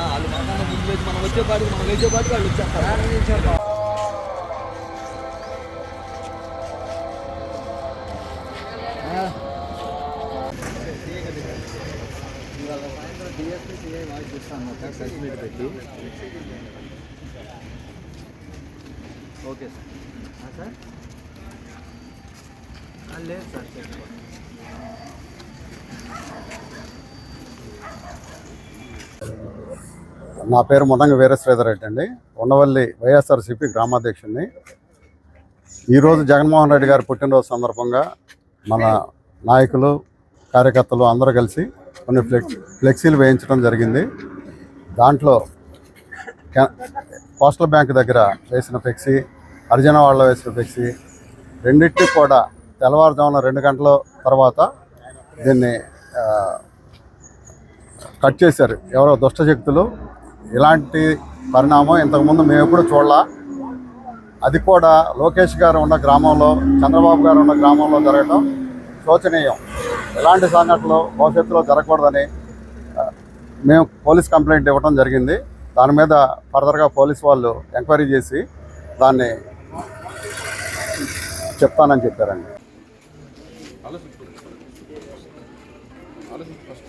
వాళ్ళు మనకన్నా ముందు లేచి మనం వచ్చేపాటికి మనం లేచేపాటికి వాళ్ళు వచ్చేస్తారు డిఎస్పీ సిఐ వాయిస్ ఇస్తాను ప్రెస్ సర్టిఫికేట్ పెట్టి ఓకే సార్. సార్? లేదు సార్. చేసుకోండి నా పేరు మునంగ వీరశ్రీధర్ రెడ్డి అండి. ఉండవల్లి వైఎస్ఆర్సీపీ గ్రామాధ్యక్షుడిని. ఈరోజు జగన్మోహన్ రెడ్డి గారి పుట్టినరోజు సందర్భంగా మన నాయకులు కార్యకర్తలు అందరూ కలిసి కొన్ని ఫ్లెక్స్ ఫ్లెక్సీలు వేయించడం జరిగింది. దాంట్లో పోస్టల్ బ్యాంక్ దగ్గర వేసిన ఫ్లెక్సీ అర్జునవాడలో వేసిన ఫ్లెక్సీ రెండింటికి కూడా తెల్లవారుజామున రెండు గంటల తర్వాత దీన్ని కట్ చేశారు. ఎవరో దుష్టశక్తులు ఇలాంటి పరిణామం ఇంతకుముందు మేము ఎప్పుడు చూడలా. అది కూడా లోకేష్ గారు ఉన్న గ్రామంలో చంద్రబాబు గారు ఉన్న గ్రామంలో జరగడం శోచనీయం. ఇలాంటి సంఘటనలు భవిష్యత్తులో జరగకూడదని మేము పోలీస్ కంప్లైంట్ ఇవ్వడం జరిగింది. దాని మీద ఫర్దర్గా పోలీస్ వాళ్ళు ఎంక్వైరీ చేసి దాన్ని చెప్తానని చెప్పారండి. Alles wird gut. Alles wird fast.